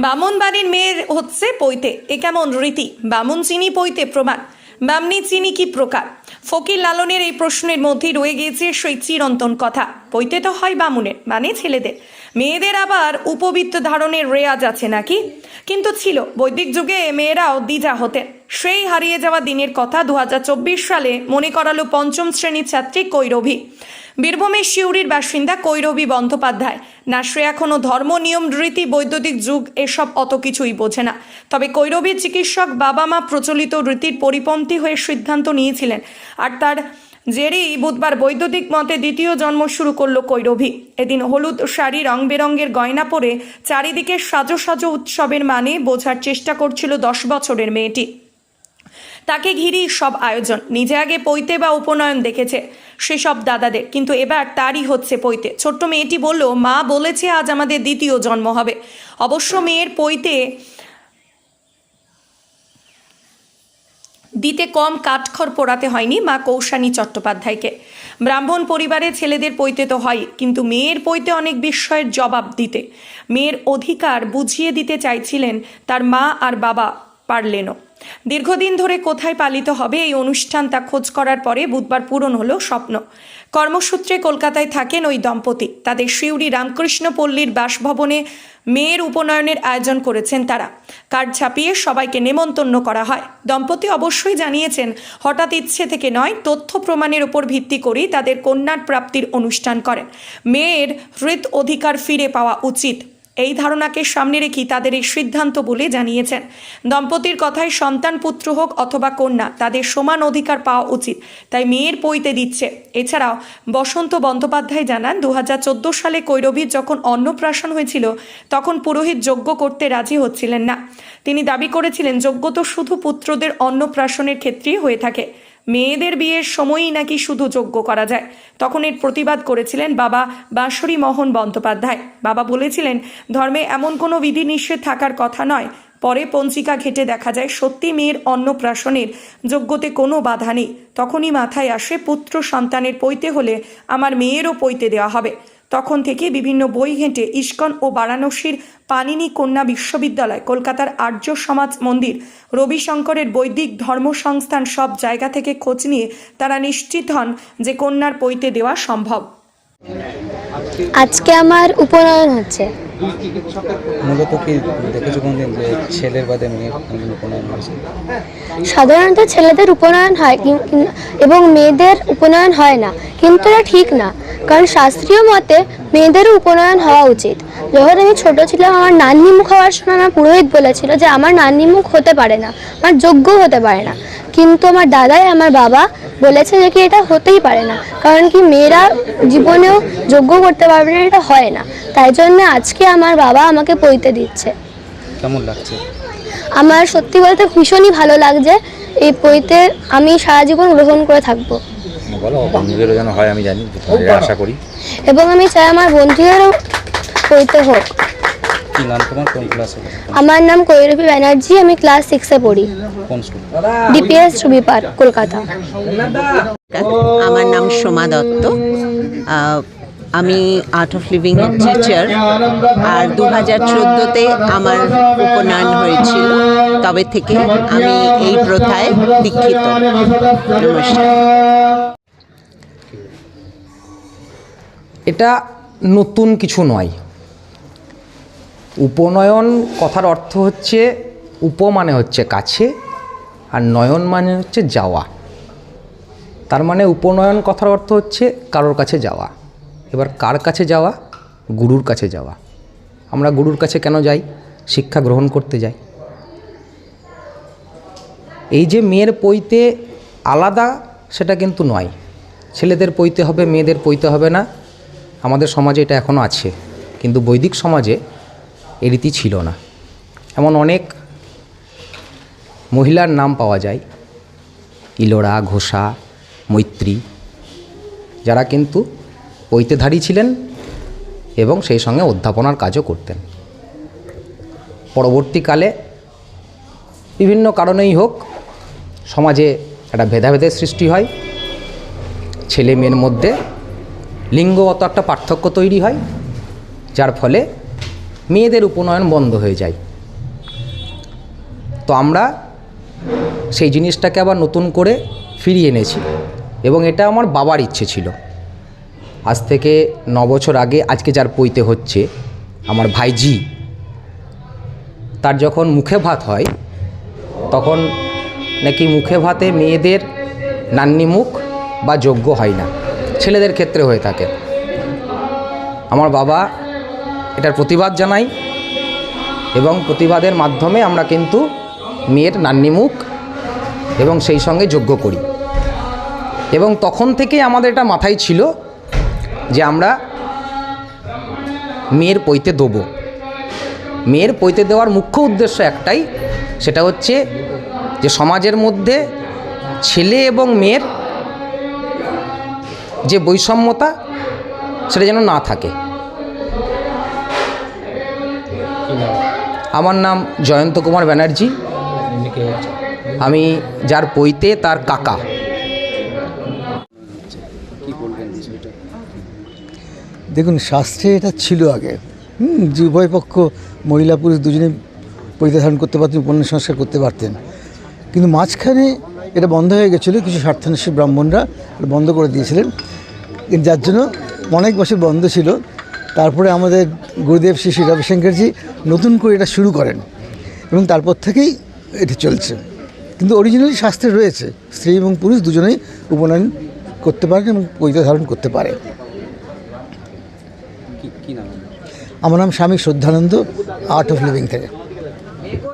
বামুন বাড়ির মেয়ের হচ্ছে পৈতে। এ কেমন রীতি? বামুন চিনি পৈতে প্রমাণ। বামনি চিনি কি প্রকার? ফকির লালনের এই প্রশ্নের মধ্যে রয়ে গিয়েছে সেই চিরন্তন কথা। পৈতে তো হয় বামুনের মানে ছেলেদের। মেয়েদের আবার উপবিত্ত ধারণের রেয়াজ আছে নাকি? কিন্তু ছিল। বৈদিক যুগে মেয়েরাও দ্বিজা হতেন। সেই হারিয়ে যাওয়া দিনের কথা দু হাজার চব্বিশ সালে মনে করালো পঞ্চম শ্রেণির ছাত্রী কৈরভী। বীরভূমের শিউরির বাসিন্দা কৈরবী বন্দ্যোপাধ্যায়। না, সে এখনও ধর্ম, নিয়ম, রীতি, বৈদ্যুতিক যুগ এসব অত কিছুই বোঝে না। তবে কৈরবীর চিকিৎসক বাবা মা প্রচলিত রীতির পরিপন্থী হয়ে সিদ্ধান্ত নিয়েছিলেন। আর তার জেরেই বুধবার বৈদ্যুতিক মতে দ্বিতীয় জন্ম শুরু করল কৈরভী। এদিন হলুদ শাড়ি রং বেরঙের গয়না পরে চারিদিকে সাজো সাজো উৎসবের মানে বোঝার চেষ্টা করছিল দশ বছরের মেয়েটি। তাকে ঘিরেই সব আয়োজন। নিজে আগে পৈতে বা উপনয়ন দেখেছে সেসব দাদাদের। কিন্তু এবার তারই হচ্ছে পৈতে। ছোট্ট মেয়েটি বলল, মা বলেছে আজ আমাদের দ্বিতীয় জন্ম হবে। অবশ্য মেয়ের পৈতে দিতে কম কাঠখড় পোড়াতে হয়নি মা কৌশানী চট্টোপাধ্যায়কে। ব্রাহ্মণ পরিবারে ছেলেদের পৈতে তো হয়, কিন্তু মেয়ের পৈতে অনেক বিস্ময়ের জবাব দিতে। মেয়ের অধিকার বুঝিয়ে দিতে চাইছিলেন তার মা আর বাবা পারলেনও। দীর্ঘদিন ধরে কোথায় পালিত হবে এই অনুষ্ঠান তা খোঁজ করার পরে বুধবার পূরণ হলো স্বপ্ন। কর্মসূত্রে কলকাতায় থাকেন ওই দম্পতি। তাদের শিউরি রামকৃষ্ণ পল্লীর বাসভবনে মেয়ের উপনয়নের আয়োজন করেছেন তারা। কার্ড ছাপিয়ে সবাইকে নেমন্তন্ন করা হয়। দম্পতি অবশ্যই জানিয়েছেন, হঠাৎ ইচ্ছে থেকে নয়, তথ্য প্রমাণের উপর ভিত্তি করেই তাদের কন্যার প্রাপ্তির অনুষ্ঠান করেন। মেয়ের হৃদ অধিকার ফিরে পাওয়া উচিত। এই ধারণাকে সামনে রেখেই তাদের এই সিদ্ধান্ত বলে জানিয়েছেন। দম্পতির কথায় সন্তান, পুত্র হোক অথবা কন্যা, তাদের সমান অধিকার পাওয়া উচিত, তাই মেয়ের পৈতে দিচ্ছে। এছাড়াও বসন্ত বন্দ্যোপাধ্যায় জানান দু হাজার চোদ্দ সালে কৈরবীর যখন অন্নপ্রাশন হয়েছিল, তখন পুরোহিত যজ্ঞ করতে রাজি হচ্ছিলেন না। তিনি দাবি করেছিলেন, যজ্ঞ তো শুধু পুত্রদের অন্নপ্রাশনের ক্ষেত্রেই হয়ে থাকে। মেয়েদের বিয়ের সময়ই নাকি শুধু যোগ্য করা যায়। তখন এর প্রতিবাদ করেছিলেন বাবা বাঁশরী মোহন বন্দ্যোপাধ্যায়। বাবা বলেছিলেন, ধর্মে এমন কোনো বিধিনিষেধ থাকার কথা নয়। পরে পঞ্চিকা ঘেটে দেখা যায়, সত্যি মেয়ের অন্নপ্রাশনের যোগ্যতে কোনো বাধা নেই। তখনই মাথায় আসে, পুত্র সন্তানের পৈতে হলে আমার মেয়েরও পৈতে দেওয়া হবে। তখন থেকে বিভিন্ন বই ঘেঁটে ইস্কন ও বারাণসীর পানিনি কন্যা বিশ্ববিদ্যালয়, কলকাতার আর্য সমাজ মন্দির রবি শঙ্করের বৈদিক ধর্ম সংস্থান সব জায়গা থেকে খোঁজ নিয়ে তারা নিশ্চিত হন যে কন্যার পৈতে দেওয়া সম্ভব। আজকে আমার উপনয়ন হচ্ছে। মূলত কি দেখেছ কোনদিন যে ছেলের বাদে মেয়ের উপনয়ন হয়েছে? সাধারণত ছেলেদের উপনয়ন হয় এবং মেয়েদের উপনয়ন হয় না, কিন্তু এটা ঠিক না, কারণ শাস্ত্রীয় মতে মেয়েদেরও উপনয়ন হওয়া উচিত। যখন আমি ছোট ছিলাম, আমার নান্নি মুখ হওয়ার সময় আমার পুরোহিত বলেছিল যে, আমার নান্নি মুখ হতে পারে না, আমার যোগ্য হতে পারে না। কিন্তু আমার দাদাই আমার বাবা বলেছে যে কি এটা হতেই পারে না। কারণ কি মেয়েরা জীবনেও যোগ্য করতে পারবে না এটা হয় না। তাই জন্য আজকে আমার বাবা আমাকে পইতে দিচ্ছে। কেমন লাগছে? আমার সত্যি বলতে ভীষণই ভালো লাগছে এই পইতে আমি সারা জীবন গ্রহণ করে থাকব। বলো বন্ধুদেরও যেন হয় আমি জানি আশা করি। এবং আমি চাই আমার বন্ধুদেরও বইতে হোক। কি নাম তোমার? কোন ক্লাসে আমার নাম কৈরবী ব্যানার্জি আমি ক্লাস সিক্সে পড়ি। কোন স্কুল ডিপিএস রবি পার্ক কলকাতা। আমার নাম সোমা দত্ত। আমি আর্ট অফ লিভিং এর টিচার আর দু হাজার চোদ্দোতে আমার উপনয়ন হয়েছিল তবে থেকে আমি এই প্রথায় দীক্ষিত। নমস্কার। এটা নতুন কিছু নয়। উপনয়ন কথার অর্থ হচ্ছে উপ মানে হচ্ছে কাছে আর নয়ন মানে হচ্ছে যাওয়া। তার মানে উপনয়ন কথার অর্থ হচ্ছে কারোর কাছে যাওয়া। এবার কার কাছে যাওয়া? গুরুর কাছে যাওয়া। আমরা গুরুর কাছে কেন যাই? শিক্ষা গ্রহণ করতে যাই। এই যে মেয়ের পৈতে আলাদা সেটা কিন্তু নয়। ছেলেদের পৈতে হবে, মেয়েদের পৈতে হবে না। আমাদের সমাজে এটা এখনও আছে। কিন্তু বৈদিক সমাজে এ রীতি ছিল না। এমন অনেক মহিলার নাম পাওয়া যায়। ইলোরা ঘোষা, মৈত্রী, যারা কিন্তু পৈতেধারী ছিলেন এবং সেই সঙ্গে অধ্যাপনার কাজও করতেন। পরবর্তীকালে বিভিন্ন কারণেই হোক সমাজে একটা ভেদাভেদের সৃষ্টি হয়। ছেলে মেয়ের মধ্যে লিঙ্গগত একটা পার্থক্য তৈরি হয়, যার ফলে মেয়েদের উপনয়ন বন্ধ হয়ে যায়। তো আমরা সেই জিনিসটাকে আবার নতুন করে ফিরিয়ে এনেছি এবং এটা আমার বাবার ইচ্ছে ছিল। আজ থেকে ন বছর আগে আজকে যার পইতে হচ্ছে, আমার ভাইজি, তার যখন মুখে ভাত হয়, তখন নাকি মুখে ভাতে মেয়েদের নান্নি মুখ বা যোগ্য হয় না। ছেলেদের ক্ষেত্রে হয়ে থাকে। আমার বাবা এটার প্রতিবাদ জানাই এবং প্রতিবাদের মাধ্যমে আমরা কিন্তু মেয়ের নান্নি মুখ এবং সেই সঙ্গে যোগ্য করি। এবং তখন থেকেই আমাদের এটা মাথায় ছিল যে আমরা মেয়ের পৈতে দেবো। মেয়ের পৈতে দেওয়ার মুখ্য উদ্দেশ্য একটাই, সেটা হচ্ছে যে সমাজের মধ্যে ছেলে এবং মেয়ের যে বৈষম্যতা, সেটা যেন না থাকে। আমার নাম জয়ন্ত কুমার ব্যানার্জি। আমি যার পৈতে তার কাকা। কি বলবেন বিষয়টা? দেখুন শাস্ত্রে এটা ছিল আগে। হুম, যে উভয় পক্ষ মহিলা পুরুষ দুজনে পরিধান করতে পারতেন উপন্যাস সংস্কার করতে পারতেন। কিন্তু মাঝখানে এটা বন্ধ হয়ে গেছিল কিছু স্বার্থান্বেষী ব্রাহ্মণরা বন্ধ করে দিয়েছিলেন। কিন্তু যার জন্য অনেক বছর বন্ধ ছিল। তারপরে আমাদের গুরুদেব শ্রী শ্রী রবিশঙ্করজি নতুন করে এটা শুরু করেন এবং তারপর থেকেই এটি চলছে। কিন্তু অরিজিনালি শাস্ত্রে রয়েছে স্ত্রী এবং পুরুষ দুজনেই উপনয়ন করতে পারেন এবং পরিচয় ধারণ করতে পারে? আমার নাম স্বামী শ্রদ্ধানন্দ আর্ট অফ লিভিং থেকে।